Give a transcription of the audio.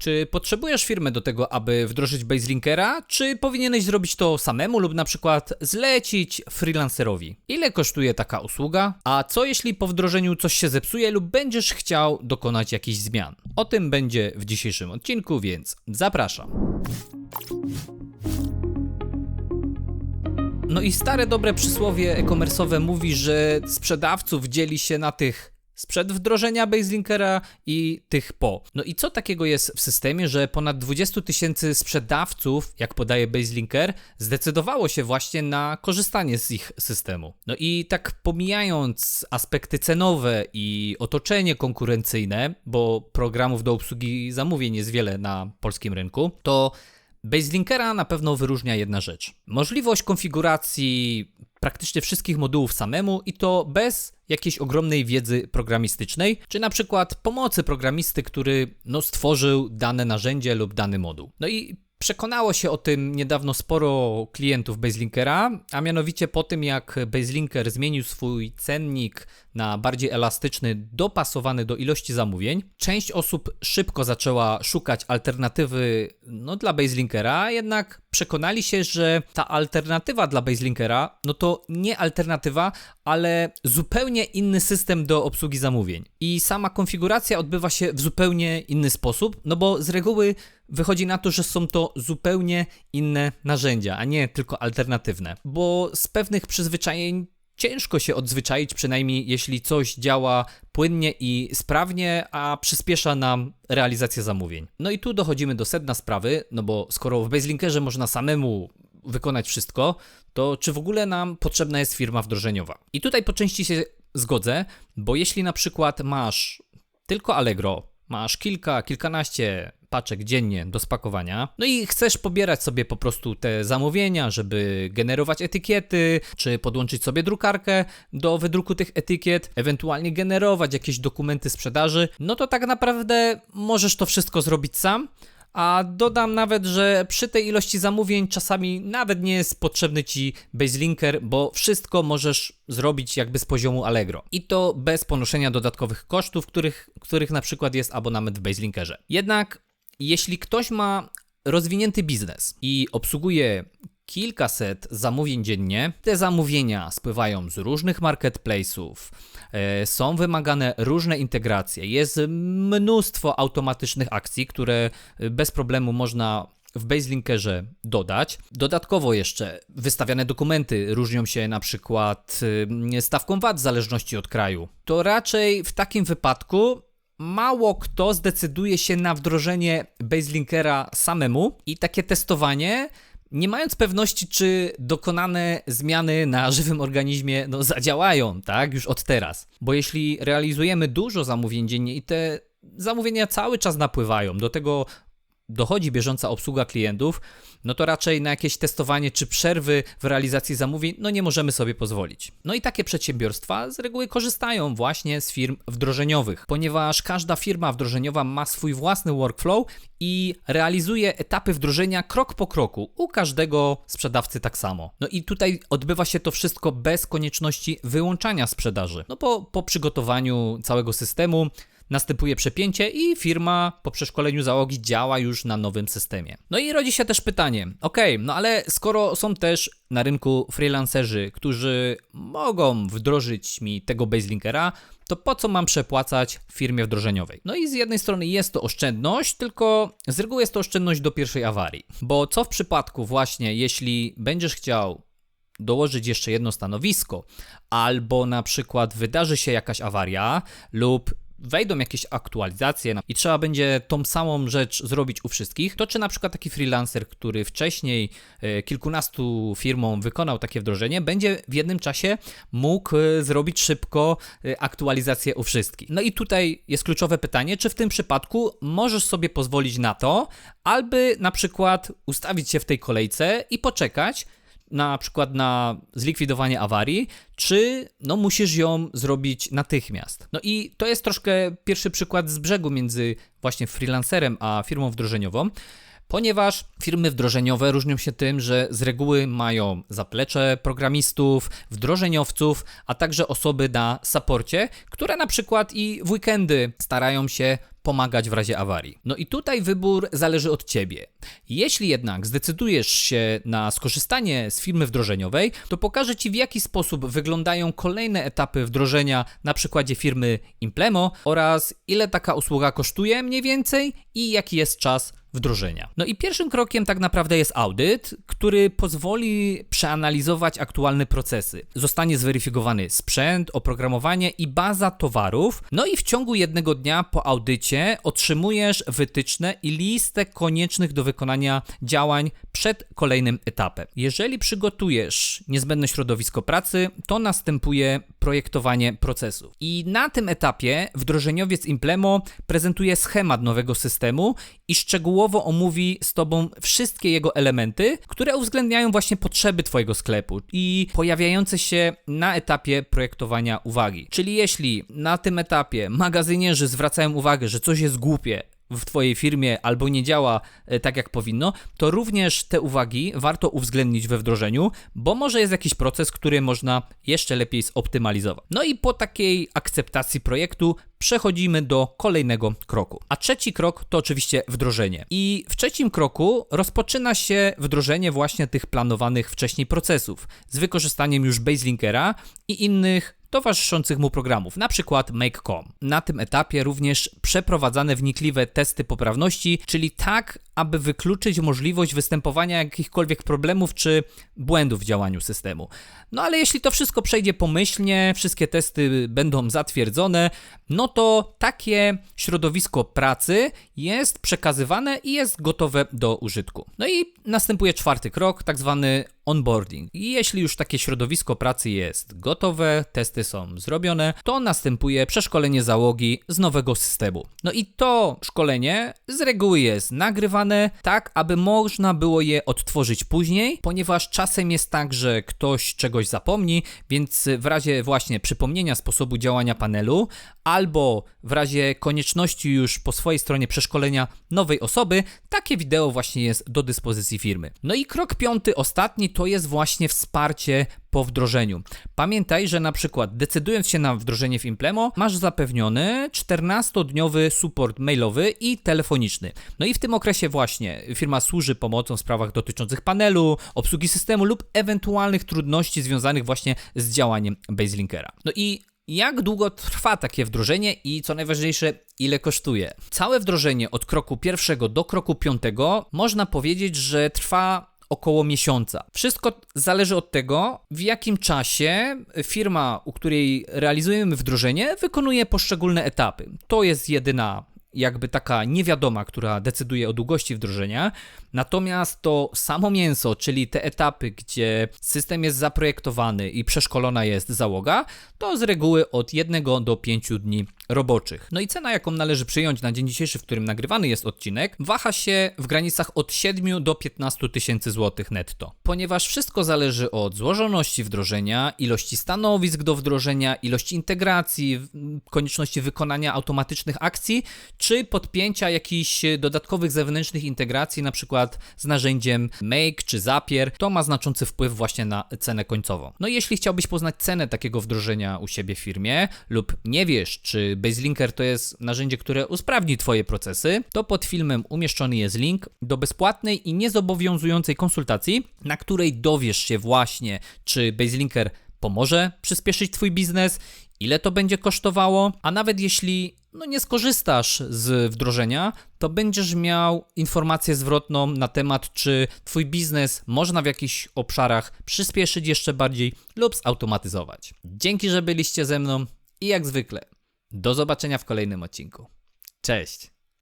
Czy potrzebujesz firmy do tego, aby wdrożyć Baselinkera, czy powinieneś zrobić to samemu lub na przykład zlecić freelancerowi? Ile kosztuje taka usługa? A co jeśli po wdrożeniu coś się zepsuje lub będziesz chciał dokonać jakichś zmian? O tym będzie w dzisiejszym odcinku, więc zapraszam. No i stare dobre przysłowie e-commerce'owe mówi, że sprzedawców dzieli się na tych sprzed wdrożenia Baselinkera i tych po. No i co takiego jest w systemie, że ponad 20 tysięcy sprzedawców, jak podaje Baselinker, zdecydowało się właśnie na korzystanie z ich systemu. No i tak pomijając aspekty cenowe i otoczenie konkurencyjne, bo programów do obsługi zamówień jest wiele na polskim rynku, to Baselinkera na pewno wyróżnia jedna rzecz. Możliwość konfiguracji praktycznie wszystkich modułów samemu i to bez jakiejś ogromnej wiedzy programistycznej, czy na przykład pomocy programisty, który no, stworzył dane narzędzie lub dany moduł. No i Przekonało się o tym niedawno sporo klientów Baselinkera, a mianowicie po tym jak Baselinker zmienił swój cennik na bardziej elastyczny, dopasowany do ilości zamówień, część osób szybko zaczęła szukać alternatywy no, dla Baselinkera, jednak przekonali się, że ta alternatywa dla Baselinkera no to nie alternatywa, ale zupełnie inny system do obsługi zamówień. I sama konfiguracja odbywa się w zupełnie inny sposób, no bo z reguły wychodzi na to, że są to zupełnie inne narzędzia, a nie tylko alternatywne. Bo z pewnych przyzwyczajeń ciężko się odzwyczaić, przynajmniej jeśli coś działa płynnie i sprawnie, a przyspiesza nam realizację zamówień. No i tu dochodzimy do sedna sprawy, no bo skoro w Baselinkerze można samemu wykonać wszystko, to czy w ogóle nam potrzebna jest firma wdrożeniowa? I tutaj po części się zgodzę, bo jeśli na przykład masz tylko Allegro, masz kilka, kilkanaście paczek dziennie do spakowania. No i chcesz pobierać sobie po prostu te zamówienia, żeby generować etykiety, czy podłączyć sobie drukarkę do wydruku tych etykiet, ewentualnie generować jakieś dokumenty sprzedaży, no to tak naprawdę możesz to wszystko zrobić sam. A dodam nawet, że przy tej ilości zamówień czasami nawet nie jest potrzebny ci baselinker, bo wszystko możesz zrobić jakby z poziomu Allegro. I to bez ponoszenia dodatkowych kosztów, których, których na przykład jest abonament w baselinkerze. Jednak jeśli ktoś ma rozwinięty biznes i obsługuje kilkaset zamówień dziennie. Te zamówienia spływają z różnych marketplace'ów, e, są wymagane różne integracje, jest mnóstwo automatycznych akcji, które bez problemu można w Baselinkerze dodać. Dodatkowo jeszcze wystawiane dokumenty różnią się na przykład e, stawką VAT w zależności od kraju. To raczej w takim wypadku mało kto zdecyduje się na wdrożenie Baselinkera samemu i takie testowanie nie mając pewności, czy dokonane zmiany na żywym organizmie no, zadziałają, tak, już od teraz. Bo jeśli realizujemy dużo zamówień dziennie i te zamówienia cały czas napływają, do tego dochodzi bieżąca obsługa klientów, no to raczej na jakieś testowanie czy przerwy w realizacji zamówień, no nie możemy sobie pozwolić. No i takie przedsiębiorstwa z reguły korzystają właśnie z firm wdrożeniowych, ponieważ każda firma wdrożeniowa ma swój własny workflow i realizuje etapy wdrożenia krok po kroku. U każdego sprzedawcy tak samo. No i tutaj odbywa się to wszystko bez konieczności wyłączania sprzedaży. No po, po przygotowaniu całego systemu następuje przepięcie i firma po przeszkoleniu załogi działa już na nowym systemie. No i rodzi się też pytanie, ok, no ale skoro są też na rynku freelancerzy, którzy mogą wdrożyć mi tego baselinkera, to po co mam przepłacać firmie wdrożeniowej? No i z jednej strony jest to oszczędność, tylko z reguły jest to oszczędność do pierwszej awarii. Bo co w przypadku właśnie, jeśli będziesz chciał dołożyć jeszcze jedno stanowisko, albo na przykład wydarzy się jakaś awaria lub wejdą jakieś aktualizacje i trzeba będzie tą samą rzecz zrobić u wszystkich, to czy na przykład taki freelancer, który wcześniej e, kilkunastu firmom wykonał takie wdrożenie, będzie w jednym czasie mógł e, zrobić szybko e, aktualizację u wszystkich. No i tutaj jest kluczowe pytanie, czy w tym przypadku możesz sobie pozwolić na to, aby na przykład ustawić się w tej kolejce i poczekać, na przykład na zlikwidowanie awarii, czy no musisz ją zrobić natychmiast. No i to jest troszkę pierwszy przykład z brzegu między właśnie freelancerem a firmą wdrożeniową, ponieważ firmy wdrożeniowe różnią się tym, że z reguły mają zaplecze programistów, wdrożeniowców, a także osoby na saporcie, które na przykład i w weekendy starają się pomagać w razie awarii. No i tutaj wybór zależy od ciebie. Jeśli jednak zdecydujesz się na skorzystanie z firmy wdrożeniowej, to pokażę ci w jaki sposób wyglądają kolejne etapy wdrożenia na przykładzie firmy Implemo oraz ile taka usługa kosztuje mniej więcej i jaki jest czas wdrożenia. No i pierwszym krokiem tak naprawdę jest audyt, który pozwoli przeanalizować aktualne procesy. Zostanie zweryfikowany sprzęt, oprogramowanie i baza towarów. No i w ciągu jednego dnia po audycie otrzymujesz wytyczne i listę koniecznych do wykonania działań przed kolejnym etapem. Jeżeli przygotujesz niezbędne środowisko pracy, to następuje projektowanie procesu. I na tym etapie wdrożeniowiec Implemo prezentuje schemat nowego systemu i szczegółowo omówi z Tobą wszystkie jego elementy, które uwzględniają właśnie potrzeby Twojego sklepu i pojawiające się na etapie projektowania uwagi. Czyli jeśli na tym etapie magazynierzy zwracają uwagę, że coś jest głupie, w Twojej firmie albo nie działa e, tak jak powinno, to również te uwagi warto uwzględnić we wdrożeniu, bo może jest jakiś proces, który można jeszcze lepiej zoptymalizować. No i po takiej akceptacji projektu przechodzimy do kolejnego kroku. A trzeci krok to oczywiście wdrożenie. I w trzecim kroku rozpoczyna się wdrożenie właśnie tych planowanych wcześniej procesów z wykorzystaniem już Baselinkera i innych towarzyszących mu programów, przykład Make.com. Na tym etapie również przeprowadzane wnikliwe testy poprawności, czyli tak, aby wykluczyć możliwość występowania jakichkolwiek problemów czy błędów w działaniu systemu. No ale jeśli to wszystko przejdzie pomyślnie, wszystkie testy będą zatwierdzone, no to takie środowisko pracy jest przekazywane i jest gotowe do użytku. No i następuje czwarty krok, tak zwany onboarding. I jeśli już takie środowisko pracy jest gotowe, testy są zrobione, to następuje przeszkolenie załogi z nowego systemu. No i to szkolenie z reguły jest nagrywane tak, aby można było je odtworzyć później, ponieważ czasem jest tak, że ktoś czegoś zapomni, więc w razie właśnie przypomnienia sposobu działania panelu albo w razie konieczności już po swojej stronie przeszkolenia nowej osoby, takie wideo właśnie jest do dyspozycji firmy. No i krok piąty, ostatni, to jest właśnie wsparcie po wdrożeniu. Pamiętaj, że na przykład decydując się na wdrożenie w Implemo, masz zapewniony 14-dniowy support mailowy i telefoniczny. No i w tym okresie właśnie firma służy pomocą w sprawach dotyczących panelu, obsługi systemu lub ewentualnych trudności związanych właśnie z działaniem Baselinkera. No i jak długo trwa takie wdrożenie i co najważniejsze, ile kosztuje? Całe wdrożenie od kroku pierwszego do kroku piątego można powiedzieć, że trwa około miesiąca. Wszystko zależy od tego, w jakim czasie firma, u której realizujemy wdrożenie, wykonuje poszczególne etapy. To jest jedyna jakby taka niewiadoma, która decyduje o długości wdrożenia. Natomiast to samo mięso, czyli te etapy, gdzie system jest zaprojektowany i przeszkolona jest załoga, to z reguły od 1 do 5 dni roboczych. No i cena, jaką należy przyjąć na dzień dzisiejszy, w którym nagrywany jest odcinek, waha się w granicach od 7 do 15 tysięcy złotych netto. Ponieważ wszystko zależy od złożoności wdrożenia, ilości stanowisk do wdrożenia, ilości integracji, konieczności wykonania automatycznych akcji, czy podpięcia jakichś dodatkowych zewnętrznych integracji, na przykład z narzędziem Make czy Zapier, to ma znaczący wpływ właśnie na cenę końcową. No i jeśli chciałbyś poznać cenę takiego wdrożenia u siebie w firmie lub nie wiesz, czy Baselinker to jest narzędzie, które usprawni Twoje procesy, to pod filmem umieszczony jest link do bezpłatnej i niezobowiązującej konsultacji, na której dowiesz się właśnie, czy Baselinker pomoże przyspieszyć Twój biznes, ile to będzie kosztowało, a nawet jeśli no nie skorzystasz z wdrożenia, to będziesz miał informację zwrotną na temat, czy Twój biznes można w jakichś obszarach przyspieszyć jeszcze bardziej lub zautomatyzować. Dzięki, że byliście ze mną i jak zwykle, do zobaczenia w kolejnym odcinku. Cześć!